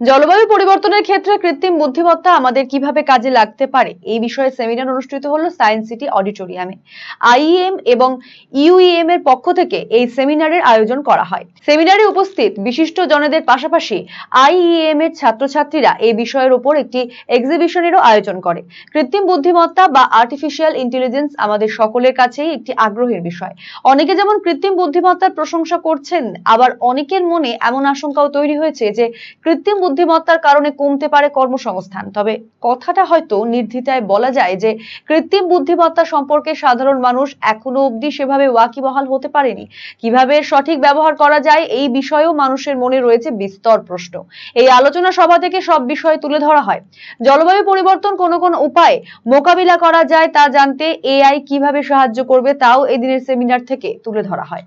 জলবায়ু পরিবর্তনের ক্ষেত্রে কৃত্রিম বুদ্ধিমত্তা আমাদের কীভাবে কাজে লাগতে পারে? এই বিষয়ে সেমিনার অনুষ্ঠিত হলো সায়েন্স সিটি অডিটোরিয়ামে। আইইএম এবং ইউইএম এর পক্ষ থেকে এই সেমিনারের আয়োজন করা হয়। সেমিনারে উপস্থিত বিশিষ্ট জনেদের পাশাপাশি আইইএম এর ছাত্রছাত্রীরা এই বিষয়ের উপর একটি এক্সিবিশনেরও আয়োজন করে। কৃত্রিম বুদ্ধিমত্তা বা আর্টিফিশিয়াল ইন্টেলিজেন্স আমাদের সকলের কাছেই একটি আগ্রহের বিষয়। অনেকে যেমন কৃত্রিম বুদ্ধিমত্তার প্রশংসা করছেন, আবার অনেকের মনে এমন আশঙ্কাও তৈরি হয়েছে যে কৃত্রিম বুদ্ধিমত্তার কারণে কমতে পারে কর্মসংস্থান। তবে কথাটা হয়তো নির্দ্বিধায় বলা যায় যে, কৃত্রিম বুদ্ধিমত্তা সম্পর্কে সাধারণ মানুষ এখনও অবধি সেভাবে ওয়াকিবহাল হতে পারেনি। কীভাবে সঠিক ব্যবহার করা যায় এই বিষয়েও মানুষের মনে রয়েছে বিস্তর প্রশ্ন। এই আলোচনা সভা থেকে সব বিষয় তুলে ধরা হয়। জলবায়ু পরিবর্তন কোন কোন উপায়ে মোকাবিলা করা যায় তা জানতে এআই কীভাবে সাহায্য করবে তাও এদিনের সেমিনার থেকে তুলে ধরা হয়।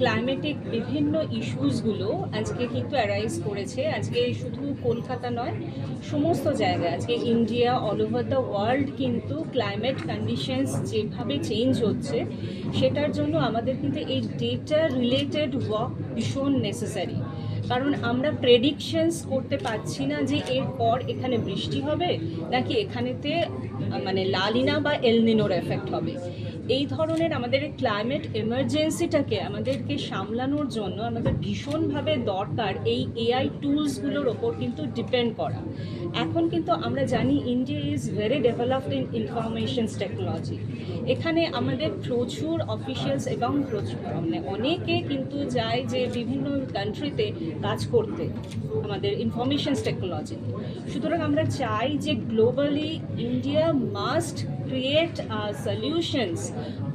ক্লাইমেটিক বিভিন্ন ইস্যুসগুলো আজকে কিন্তু অ্যারাইজ করেছে। আজকে শুধু কলকাতা নয়, সমস্ত জায়গায়। আজকে India all over the world কিন্তু ক্লাইমেট কন্ডিশনস যেভাবে চেঞ্জ হচ্ছে, সেটার জন্য আমাদের কিন্তু এই ডেটা রিলেটেড ওয়ার্ক ভীষণ নেসেসারি কারণ আমরা প্রেডিকশনস করতে পারছি না যে এরপর এখানে বৃষ্টি হবে নাকি এখানেতে মানে লালিনা বা এলনিনোর এফেক্ট হবে। এই ধরনের আমাদের ক্লাইমেট এমার্জেন্সিটাকে আমাদেরকে সামলানোর জন্য আমাদের ভীষণভাবে দরকার এই এআই টুলসগুলোর ওপর কিন্তু ডিপেন্ড করা। এখন কিন্তু আমরা জানি India is very developed in informations technology এখানে আমাদের প্রচুর অফিসিয়ালস এবং প্রচুর মানে অনেকে কিন্তু যায় যে বিভিন্ন কান্ট্রিতে কাজ করতে আমাদের ইনফরমেশনস টেকনোলজি সুতরাং আমরা চাই যে globally India must create solutions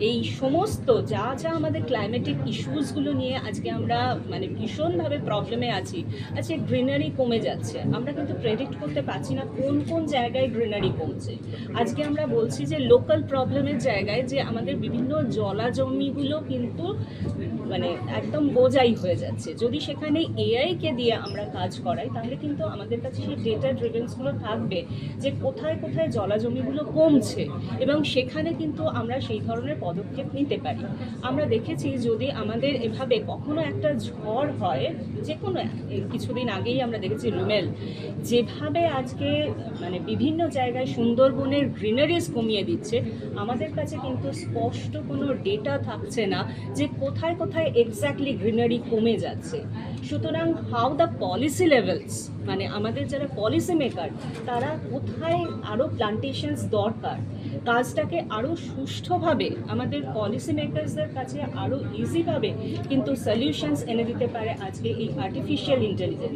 এই সমস্ত যা যা আমাদের ক্লাইমেটিক ইস্যুসগুলো নিয়ে আজকে আমরা মানে ভীষণভাবে প্রবলেমে আছি, আজকে গ্রিনারি কমে যাচ্ছে। আমরা কিন্তু প্রেডিক্ট করতে পারছি না কোন কোন জায়গায় গ্রিনারি কমছে। আজকে আমরা বলছি যে লোকাল প্রবলেমের জায়গায় যে আমাদের বিভিন্ন জলাজমিগুলো কিন্তু মানে একদম বোঝাই হয়ে যাচ্ছে। যদি সেখানে এআইকে দিয়ে আমরা কাজ করাই, তাহলে কিন্তু আমাদের কাছে সেই ডেটা ড্রিভেন্সগুলো থাকবে যে কোথায় কোথায় জলাজমিগুলো কমছে। এবং সেখানে কিন্তু আমরা সেই ধরনের পদক্ষেপ নিতে পারি। আমরা দেখেছি যদি আমাদের এভাবে কখনো একটা ঝড় হয় যে কোনো কিছুদিন আগেই আমরা দেখেছি রুমেল, যেভাবে আজকে মানে বিভিন্ন জায়গায় সুন্দরবনের গ্রিনারিজ কমিয়ে দিচ্ছে, আমাদের কাছে কিন্তু স্পষ্ট কোনো ডেটা থাকছে না যে কোথায় কোথায় এক্স্যাক্টলি গ্রিনারি কমে যাচ্ছে। সুতরাং হাউ দ্য পলিসি লেভেলস মানে আমাদের যারা পলিসি মেকার তারা কোথায় আরও প্লান্টেশনস দরকার? কাজটাকে আরও সুষ্ঠুভাবে আমাদের পলিসি মেকার্সদের কাছে আরও ইজিভাবে কিন্তু সলিউশনস এনে দিতে পারে আজকে এই আর্টিফিশিয়াল ইন্টেলিজেন্স